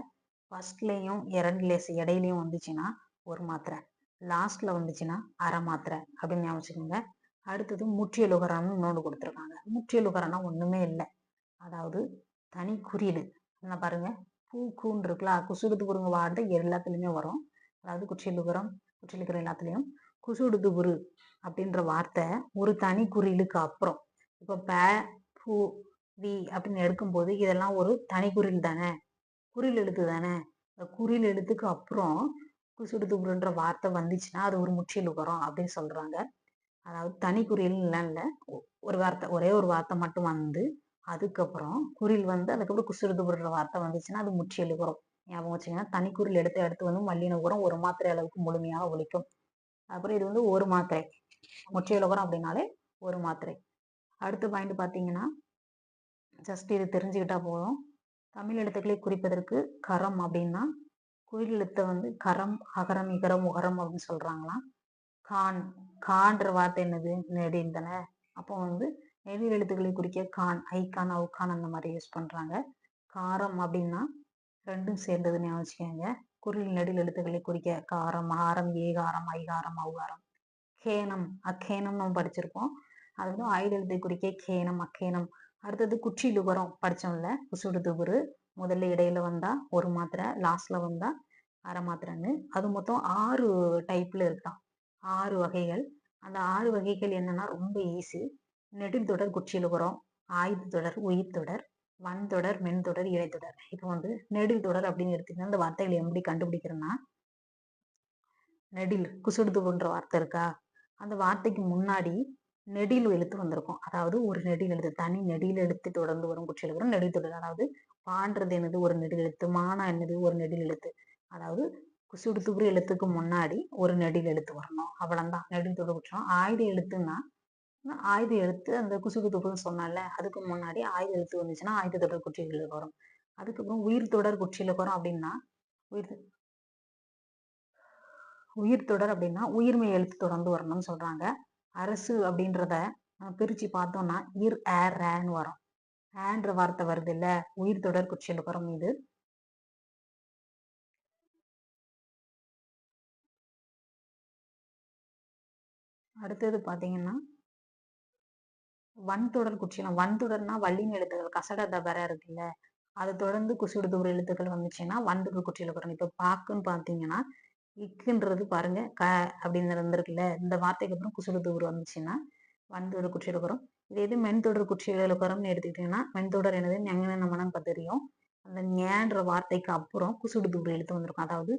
ஃபர்ஸ்ட்லேயும் இரண்டுலேஸ் இடையிலையும் வந்துச்சுன்னா ஒரு மாத்திரை. லாஸ்ட்ல வந்துச்சுன்னா அரை மாத்திரை அப்படின்னு ஞாபகம் அடுத்தது முற்றியலுகரம்னு இன்னொன்று கொடுத்துருக்காங்க. முற்றியலுகரம்னா ஒண்ணுமே இல்லை. அதாவது தனி குறியீடு. என்ன பாருங்க. பூ கூன் இருக்குல்ல குசுடுது குருங்க வார்த்தை எல்லாத்துலேயுமே வரும். அதாவது குற்றியலுகரம் குற்றியலுகரம் எல்லாத்துலேயும். குசுடுது குரு அப்படின்ற வார்த்தை ஒரு தனி குறியலுக்கு அப்புறம். இப்போ ப பூ வி அப்படின்னு எடுக்கும்போது இதெல்லாம் ஒரு தனி குறில் தானே? குறில் எழுத்து தானே? இந்த குறில் எழுத்துக்கு அப்புறம் குசுடுதுபுருன்ற வார்த்தை வந்துச்சுன்னா அது ஒரு முற்றியலுகரம் அப்படின்னு சொல்கிறாங்க அதாவது தனி குறியல்லாம் இல்லை ஒரு வார்த்தை ஒரே ஒரு வார்த்தை மட்டும் வந்து அதுக்கப்புறம் குறில் வந்து அதுக்கப்புறம் குசுடுதுபுருன்ற வார்த்தை வந்துச்சுன்னா அது முற்றியல் உரம் ஞாபகம் வச்சுங்கன்னா தனி குரில் எடுத்து எடுத்து வந்து மல்லின உரம் ஒரு மாத்திரை அளவுக்கு முழுமையாக ஒழிக்கும். அப்புறம் இது வந்து ஒரு மாத்திரை. முற்றியல் உரம் அப்படின்னாலே ஒரு மாத்திரை. அடுத்த பாயிண்ட் பார்த்தீங்கன்னா ஜஸ்ட் இது தெரிஞ்சுக்கிட்டா போதும். தமிழ் எழுத்துக்களை குறிப்பதற்கு கரம் அப்படின்னா குயில் எழுத்தை வந்து கரம் அகரம் இகரம் உகரம் அப்படின்னு சொல்றாங்களாம். கான் கான்ற வார்த்தை என்னது? நெடிந்தன. அப்போ வந்து நெடில் எழுத்துக்களை குறிக்க கான் ஐகான் அவுகான் அந்த மாதிரி யூஸ் பண்ணுறாங்க காரம் அப்படின்னா ரெண்டும் சேர்ந்ததுன்னு வச்சுக்கோங்க. குரலில் நெடில் எழுத்துக்களை குறிக்க காரம் ஆரம் ஏகாரம் ஐகாரம் அவுகாரம். கேனம் அக்கேனம் நம்ம படிச்சிருப்போம். அது வந்து ஆயுத எழுத்தை குறிக்க கேனம் அக்கேனம். அடுத்தது குற்றிலுகரம் படித்தோம்ல குசுடு துபுரு முதல்ல இடையில வந்தா ஒரு மாத்திரை லாஸ்ட்ல வந்தா அரை மாத்திரைன்னு. அது மொத்தம் ஆறு டைப்ல இருக்கான் ஆறு வகைகள். அந்த ஆறு வகைகள் என்னன்னா ரொம்ப ஈஸி நெடில் தொடர் உரம் ஆயுத தொடர் உயிர் தொடர் வன் தொடர் மென் தொடர் இடைத்தொடர் இப்போ வந்து நெடில் தொடர் அப்படின்னு எடுத்தீங்கன்னா இந்த வார்த்தைகளை எப்படி கண்டுபிடிக்கிறேன்னா நெடில் குசுடுது போன்ற வார்த்தை இருக்கா? அந்த வார்த்தைக்கு முன்னாடி நெடில் எழுத்து வந்திருக்கும். அதாவது ஒரு நெடில் எழுத்து தனி நெடில் எழுத்து தொடர்ந்து வரும் குற்றியலுகரம் நெடில் தொடர் அதாவது பான்றது என்னது? ஒரு நெடில் எழுத்து மானா என்னது? ஒரு நெடில் எழுத்து. அதாவது குசுடுத்துபுரி எழுத்துக்கு முன்னாடி ஒரு நெடில் எழுத்து வரணும். அவ்வளவுதான். நெடில் தொடர் குற்றம். ஆயுத எழுத்துன்னா ஆயுத எழுத்து அந்த குசுடு துப்புன்னு சொன்னால அதுக்கு முன்னாடி ஆயுத எழுத்து வந்துச்சுன்னா ஆயுத தொடர் குற்றியலுக்கு வரும். அதுக்கப்புறம் உயிர் தொடர் குற்றியல் வரும் அப்படின்னா உயிர் உயிர் தொடர் அப்படின்னா உயிர்மை எழுத்து தொடர்ந்து வரணும்னு சொல்றாங்க. அரசு அப்படின்றத பிரித்து பார்த்தோம்னா இர் ஏர் ரேன்னு வரும். ஏன்ற வார்த்தை வருது இல்ல உயிர் தொடர் குற்றியலுகரம் இது. அடுத்தது பார்த்தீங்கன்னா வன்தொடர் தொடர் வன்தொடர்னா வள்ளின் எழுத்துக்கள் கசட தபர இருக்குல்ல அதை தொடர்ந்து குசுடு தூர எழுத்துக்கள் வந்துச்சுன்னா வன்தொடர் குச்சியில குற்றியலுகரம் இப்போ பாக்குன்னு பார்த்தீங்கன்னா இக்குன்றது பாருங்க க அப்படின்னு இருந்திருக்குல்ல இந்த வார்த்தைக்கு அப்புறம் குசுடு தூர் வந்துச்சுன்னா வன்தொடர் குற்றியலுகரம் இதே இது மென்தொடர் குற்றியலுகரம்னு எடுத்துக்கிட்டீங்கன்னா மென்தொடர் என்னது ஞங்கன தெரியும் அந்த ஞான்ற வார்த்தைக்கு அப்புறம் குசுடு எழுத்து வந்திருக்கும். அதாவது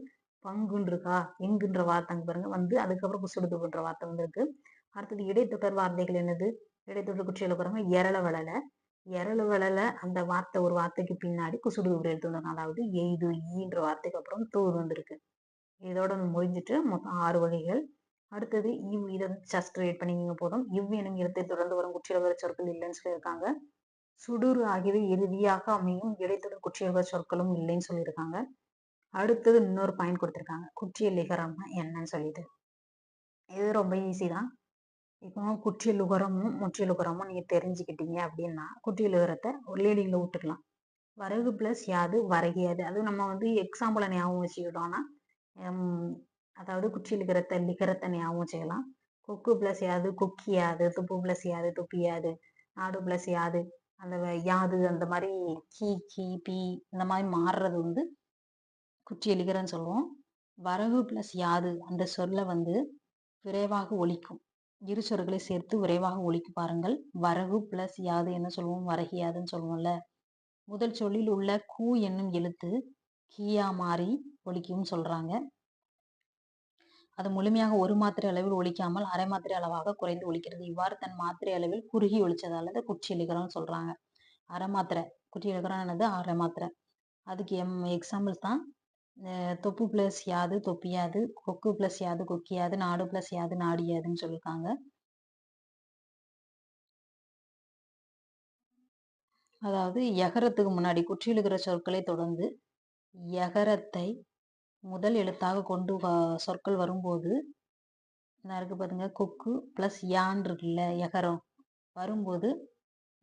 பங்குன்னு இருக்கா எங்குன்ற வார்த்தைங்க பாருங்க வந்து அதுக்கப்புறம் குசுடு வார்த்தை வந்திருக்கு. அடுத்தது இடைத்தொடர் வார்த்தைகள் என்னது? இடைத்தொடர் குற்றியலுகரங்க எரள வளல. எரள வளல அந்த வார்த்தை ஒரு வார்த்தைக்கு பின்னாடி குசுடு தூர் எழுத்து அதாவது எய்து ஈன்ற வார்த்தைக்கு அப்புறம் தூர் வந்திருக்கு. இதோட முடிஞ்சிட்டு மொத்தம் ஆறு வகைகள். அடுத்தது இவ் இதை வந்து ரேட் பண்ணிங்க போதும். இவ் எனும் இடத்தை தொடர்ந்து வரும் குற்றியல்வர சொற்கள் இல்லைன்னு சொல்லியிருக்காங்க. சுடுறு ஆகியவை இறுதியாக அமையும். இடைத்தொடர் குற்றியல்வர சொற்களும் இல்லைன்னு சொல்லியிருக்காங்க. அடுத்தது இன்னொரு பாயிண்ட் கொடுத்துருக்காங்க. குற்றியல் நிகரம்னா என்னன்னு சொல்லிட்டு. இது ரொம்ப ஈஸி தான். இப்போ குற்றியல் உகரமும் முற்றியல் உகரமும் நீங்கள் தெரிஞ்சுக்கிட்டீங்க அப்படின்னா குற்றியல் உகரத்தை ஒரு விட்டுக்கலாம் வரகு ப்ளஸ் யாது வரகியாது அது நம்ம வந்து எக்ஸாம்பிளை ஞாபகம் வச்சுக்கிட்டோம்னா அதாவது குச்சி லிகரத்தை லிகரத்தை ஞாபகம் செய்யலாம் கொக்கு ப்ளஸ் யாது கொக்கியாது துப்பு ப்ளஸ் யாது துப்பியாது நாடு ப்ளஸ் யாது அந்த யாது அந்த மாதிரி கீ கீ பி இந்த மாதிரி மாறுறது வந்து குச்சி எழுகிறன்னு சொல்லுவோம். வரகு ப்ளஸ் யாது அந்த சொல்ல வந்து விரைவாக ஒழிக்கும். இரு சொற்களை சேர்த்து விரைவாக ஒழிக்கு பாருங்கள். வரகு பிளஸ் யாது என்ன சொல்லுவோம்? வரகியாதுன்னு சொல்லுவோம்ல. முதல் சொல்லில் உள்ள கூ என்னும் எழுத்து கீயா மாறி ஒழிக்கும்னு சொல்றாங்க. அது முழுமையாக ஒரு மாத்திரை அளவில் ஒழிக்காமல் அரை மாத்திரை அளவாக குறைந்து ஒழிக்கிறது இவ்வாறு தன் மாத்திரை அளவில் குறுகி ஒழிச்சதால அதை குச்சி எழுகிறோம்னு சொல்றாங்க. அரை மாத்திரை. குச்சி எழுகிறோம்னது அரை மாத்திரை. அதுக்கு எம் எக்ஸாம்பிள்ஸ் தான் தொப்பு பிளஸ் யாது தொப்பியாது கொக்கு பிளஸ் யாது கொக்கியாது நாடு பிளஸ் யாது நாடியாதுன்னு சொல்லியிருக்காங்க அதாவது எகரத்துக்கு முன்னாடி குற்றியலுகிற சொற்களை தொடர்ந்து எகரத்தை முதல் எழுத்தாக கொண்டு சொற்கள் வரும்போது நான் இருக்கு பாருங்க கொக்கு ப்ளஸ் யான் இருக்குல்ல எகரம் வரும்போது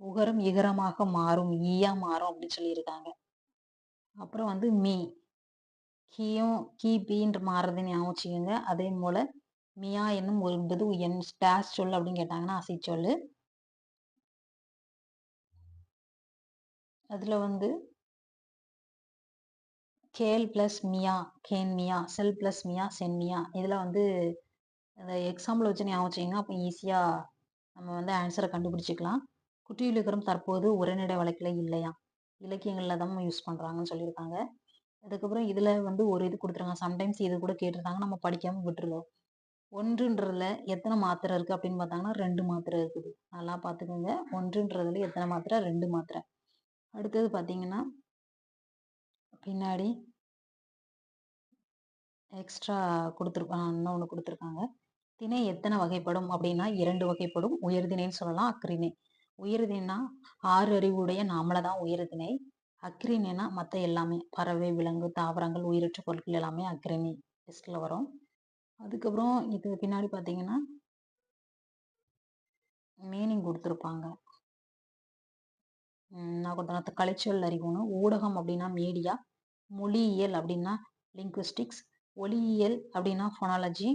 உகரம் இகரமாக மாறும் ஈயா மாறும் அப்படின்னு சொல்லியிருக்காங்க. அப்புறம் வந்து மீ. ஹீயும் கீ பீன்ற மாறுறதுன்னு ஞாபகம் வச்சுக்கோங்க. அதே போல் மியா என்னும் ஒன்பது என் ஸ்டாஸ் சொல் அப்படின்னு கேட்டாங்கன்னா அசை சொல். அதில் வந்து கேல் ப்ளஸ் மியா கேன் மியா செல் ப்ளஸ் மியா சென் மியா. இதில் வந்து அந்த எக்ஸாம்பிள் வச்சு ஞாபகம் வச்சிங்கன்னா அப்போ ஈஸியாக நம்ம வந்து ஆன்சரை கண்டுபிடிச்சிக்கலாம். குற்றியலுகரம் தற்போது உரைநடை வழக்கில் இல்லையா? இலக்கியங்களில் தான் யூஸ் பண்ணுறாங்கன்னு சொல்லியிருக்காங்க. அதுக்கப்புறம் இதில் வந்து ஒரு இது கொடுத்துருக்காங்க. சம்டைம்ஸ் இது கூட கேட்டிருந்தாங்க. நம்ம படிக்காமல் விட்டுருவோம் ஒன்றுன்றதுல எத்தனை மாத்திரை இருக்குது அப்படின்னு பார்த்தாங்கன்னா ரெண்டு மாத்திரை இருக்குது. நல்லா பார்த்துக்கோங்க. ஒன்றுன்றதுல எத்தனை மாத்திரை? ரெண்டு மாத்திரை. அடுத்தது பார்த்தீங்கன்னா பின்னாடி எக்ஸ்ட்ரா கொடுத்துருப்பாங்க இன்னொன்று கொடுத்துருக்காங்க. திணை எத்தனை வகைப்படும் அப்படின்னா இரண்டு வகைப்படும். உயர்திணைன்னு சொல்லலாம். அக்ரிணை. உயர்தினா ஆறு அறிவுடைய நாமளை தான் உயர்திணை. அக்ரிணைனா மற்ற எல்லாமே. பறவை விலங்கு தாவரங்கள் உயிரற்ற பொருட்கள் எல்லாமே அக்ரினி லிஸ்ட்ல வரும். அதுக்கப்புறம் இது பின்னாடி பார்த்தீங்கன்னா மீனிங் கொடுத்துருப்பாங்க. நான் கொஞ்சம் கலைச்சொல் அறிவுணும். ஊடகம் அப்படின்னா மீடியா மொழியியல் அப்படின்னா லிங்குவிஸ்டிக்ஸ் ஒளியியல் அப்படின்னா ஃபொனாலஜி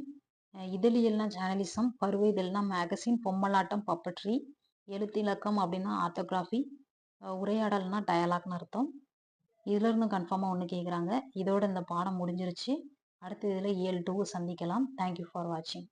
இதழியல்னா ஜேர்னலிசம் பருவ இதழ்னா மேகசின் பொம்மலாட்டம் பப்பட்ரி எழுத்திலக்கம் அப்படின்னா ஆர்த்தோகிராஃபி உரையாடல்னா டயலாக்னு அர்த்தம். இதிலிருந்து கன்ஃபார்மாக ஒன்று கேட்குறாங்க இதோட இந்த பாடம் முடிஞ்சிருச்சு. அடுத்த இதில் ஏழு டூ சந்திக்கலாம். தேங்க்யூ ஃபார் வாட்சிங்